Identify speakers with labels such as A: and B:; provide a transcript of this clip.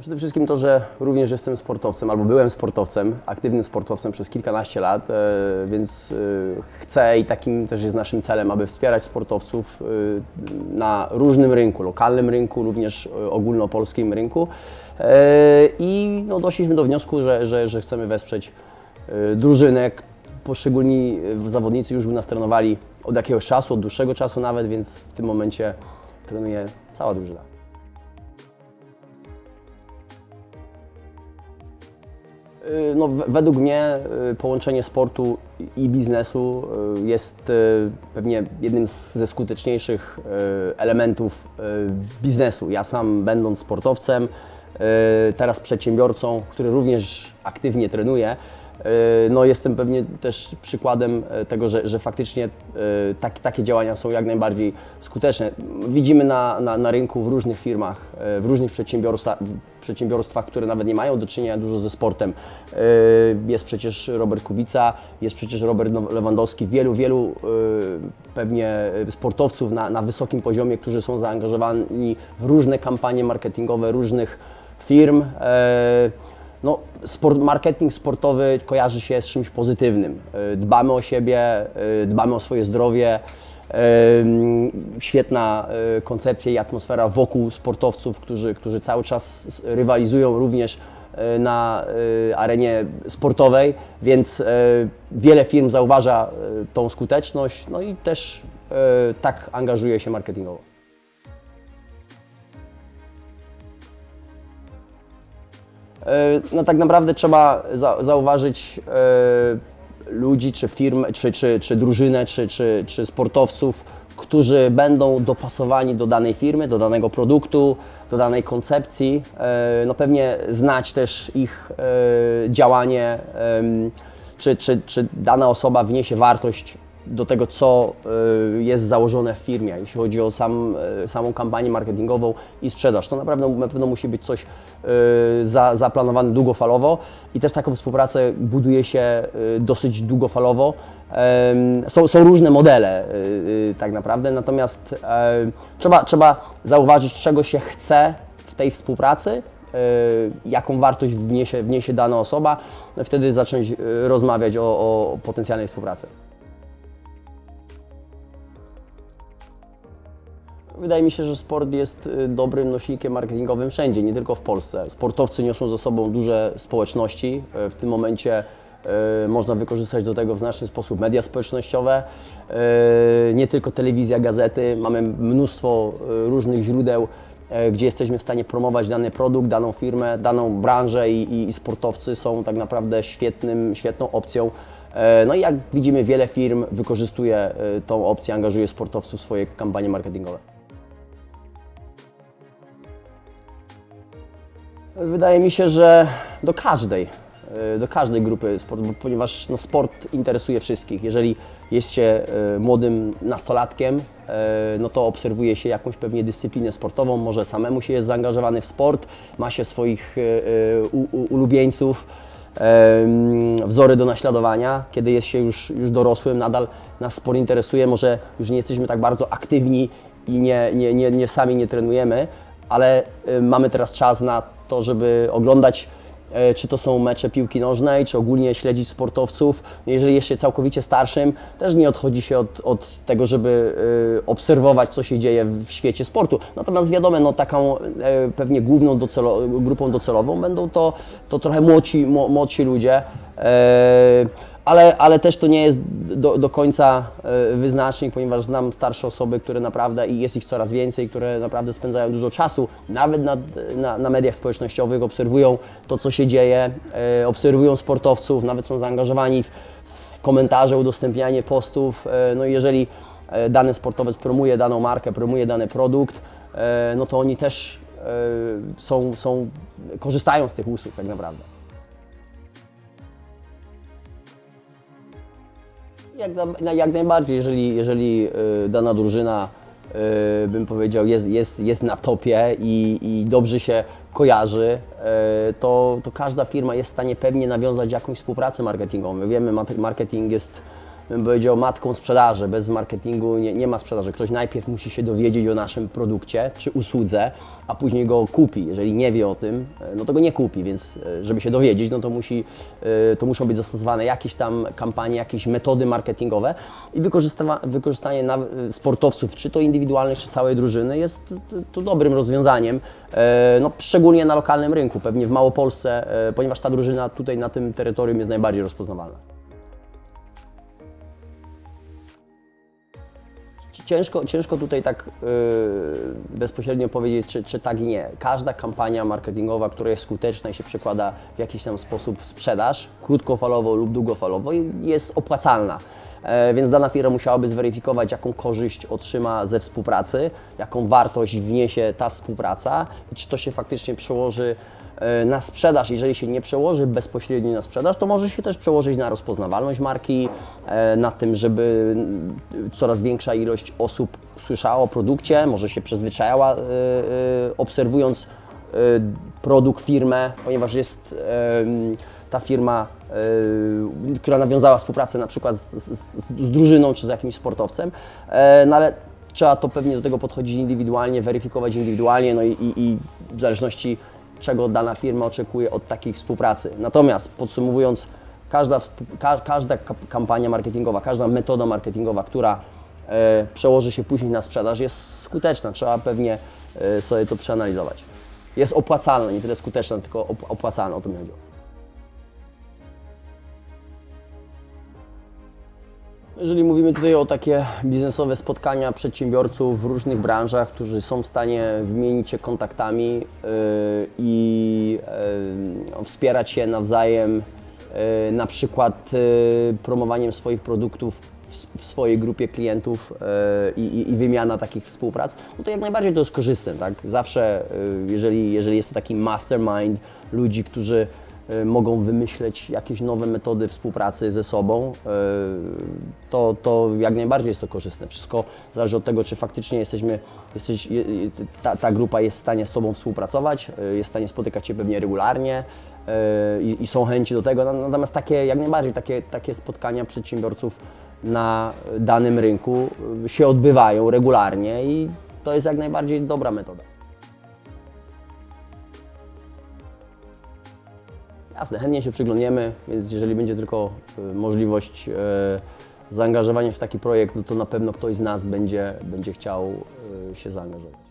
A: Przede wszystkim to, że również jestem sportowcem, albo byłem sportowcem, aktywnym sportowcem przez kilkanaście lat, e, więc e, chcę i takim też jest naszym celem, aby wspierać sportowców e, na różnym rynku, lokalnym rynku, również ogólnopolskim rynku. I no, doszliśmy do wniosku, że, że, że chcemy wesprzeć drużynę. Poszczególni zawodnicy już u nas trenowali od jakiegoś czasu, od dłuższego czasu nawet, więc w tym momencie trenuje cała drużyna. No, w- według mnie y, połączenie sportu i biznesu y, jest y, pewnie jednym z, ze skuteczniejszych y, elementów y, biznesu. Ja sam będąc sportowcem, y, teraz przedsiębiorcą, który również aktywnie trenuje, y, no jestem pewnie też przykładem y, tego, że, że faktycznie y, tak, takie działania są jak najbardziej skuteczne. Widzimy na, na, na rynku w różnych firmach, w różnych przedsiębiorstwach, przedsiębiorstwach, które nawet nie mają do czynienia dużo ze sportem. Jest przecież Robert Kubica, jest przecież Robert Lewandowski, wielu, wielu pewnie sportowców na, na wysokim poziomie, którzy są zaangażowani w różne kampanie marketingowe różnych firm. No, sport, marketing sportowy kojarzy się z czymś pozytywnym. Y, Dbamy o siebie, y, dbamy o swoje zdrowie. Ym, Świetna y, koncepcja i atmosfera wokół sportowców, którzy, którzy cały czas rywalizują również y, na y, arenie sportowej, więc y, wiele firm zauważa y, tą skuteczność, no i też y, tak angażuje się marketingowo. No tak naprawdę trzeba za, zauważyć e, ludzi, czy firmy, czy, czy, czy drużynę, czy, czy, czy sportowców, którzy będą dopasowani do danej firmy, do danego produktu, do danej koncepcji. E, no pewnie znać też ich e, działanie, czy, czy, czy dana osoba wniesie wartość do tego, co y, jest założone w firmie, jeśli chodzi o sam, y, samą kampanię marketingową i sprzedaż. To naprawdę na pewno musi być coś y, za, zaplanowane długofalowo i też taką współpracę buduje się dosyć długofalowo. Są, są różne modele tak naprawdę, natomiast trzeba, trzeba zauważyć, czego się chce w tej współpracy, jaką wartość wniesie, wniesie dana osoba, no wtedy zacząć rozmawiać o, o potencjalnej współpracy. Wydaje mi się, że sport jest y, dobrym nośnikiem marketingowym wszędzie, nie tylko w Polsce. Sportowcy niosą ze sobą duże społeczności. Y, W tym momencie y, można wykorzystać do tego w znaczny sposób media społecznościowe, nie tylko telewizja, gazety. Mamy mnóstwo różnych źródeł, gdzie jesteśmy w stanie promować dany produkt, daną firmę, daną branżę i, i, sportowcy są tak naprawdę świetnym, świetną opcją. No i jak widzimy, wiele firm wykorzystuje tą opcję, angażuje sportowców w swoje kampanie marketingowe. Wydaje mi się, że do każdej, y, do każdej grupy sportu, ponieważ no, sport interesuje wszystkich. Jeżeli jest się y, młodym nastolatkiem, y, no to obserwuje się jakąś pewnie dyscyplinę sportową, może samemu się jest zaangażowany w sport, ma się swoich ulubieńców, wzory do naśladowania. Kiedy jest się już, już dorosłym, nadal nas sport interesuje, może już nie jesteśmy tak bardzo aktywni i nie, nie, nie, nie sami nie trenujemy, ale mamy teraz czas na to, żeby oglądać, e, czy to są mecze piłki nożnej, czy ogólnie śledzić sportowców. Jeżeli jest się całkowicie starszym, też nie odchodzi się od, od tego, żeby y, obserwować, co się dzieje w świecie sportu. Natomiast wiadomo, no, taką e, pewnie główną docelo, grupą docelową będą to, to trochę młodsi, mło- młodsi ludzie. Ale, ale też to nie jest do, do końca e, wyznacznik, ponieważ znam starsze osoby, które naprawdę, i jest ich coraz więcej, które naprawdę spędzają dużo czasu, nawet na, na, na mediach społecznościowych, obserwują to, co się dzieje, e, obserwują sportowców, nawet są zaangażowani w, w komentarze, udostępnianie postów. E, no i jeżeli dany sportowiec promuje daną markę, promuje dany produkt, no to oni też są, są, korzystają z tych usług tak naprawdę. Jak, na, jak najbardziej, jeżeli, jeżeli y, dana drużyna, y, bym powiedział, jest, jest, jest na topie i, i dobrze się kojarzy, y, to, to każda firma jest w stanie pewnie nawiązać jakąś współpracę marketingową. My Wiemy, marketing jest bym powiedział, matką sprzedaży. Bez marketingu nie, nie ma sprzedaży. Ktoś najpierw musi się dowiedzieć o naszym produkcie czy usłudze, a później go kupi. Jeżeli nie wie o tym, e, no to go nie kupi, więc e, żeby się dowiedzieć, no to, musi, e, to muszą być zastosowane jakieś tam kampanie, jakieś metody marketingowe i wykorzysta- wykorzystanie sportowców, czy to indywidualnych, czy całej drużyny jest to, dobrym rozwiązaniem, no, szczególnie na lokalnym rynku, pewnie w Małopolsce, ponieważ ta drużyna tutaj na tym terytorium jest najbardziej rozpoznawalna. Ciężko, ciężko tutaj tak yy, bezpośrednio powiedzieć, czy, czy tak i nie. Każda kampania marketingowa, która jest skuteczna i się przekłada w jakiś tam sposób w sprzedaż, krótkofalowo lub długofalowo, jest opłacalna. E, więc dana firma musiałaby zweryfikować, jaką korzyść otrzyma ze współpracy, jaką wartość wniesie ta współpraca i czy to się faktycznie przełoży na sprzedaż. Jeżeli się nie przełoży bezpośrednio na sprzedaż, to może się też przełożyć na rozpoznawalność marki, e, na tym, żeby coraz większa ilość osób słyszała o produkcie, może się przyzwyczajała, e, e, obserwując e, produkt, firmę, ponieważ jest ta firma, e, która nawiązała współpracę na przykład z, z, z, drużyną czy z jakimś sportowcem, e, no ale trzeba to pewnie do tego podchodzić indywidualnie, weryfikować indywidualnie, no i, i, i w zależności czego dana firma oczekuje od takiej współpracy. Natomiast podsumowując, każda, ka, każda kampania marketingowa, każda metoda marketingowa, która e, przełoży się później na sprzedaż, jest skuteczna. Trzeba pewnie e, sobie to przeanalizować. Jest opłacalna, nie tyle skuteczna, tylko op- opłacalna, o to mi Jeżeli mówimy tutaj o takie biznesowe spotkania przedsiębiorców w różnych branżach, którzy są w stanie wymienić się kontaktami yy, i yy, wspierać się nawzajem, yy, na przykład promowaniem swoich produktów w, swojej grupie klientów i, wymiana takich współprac, no to jak najbardziej to jest korzystne. Tak? Zawsze, jeżeli, jeżeli jest to taki mastermind ludzi, którzy y, mogą wymyśleć jakieś nowe metody współpracy ze sobą, y, to, to jak najbardziej jest to korzystne. Wszystko zależy od tego, czy faktycznie jesteśmy, jesteś, je- je- ta, ta grupa jest w stanie z sobą współpracować, y, jest w stanie spotykać się pewnie regularnie i, i są chęci do tego. Natomiast takie, jak najbardziej takie, takie spotkania przedsiębiorców na danym rynku się odbywają regularnie i to jest jak najbardziej dobra metoda. Jasne, chętnie się przyglądniemy, więc jeżeli będzie tylko y, możliwość y, zaangażowania w taki projekt, no to na pewno ktoś z nas będzie, będzie chciał y, się zaangażować.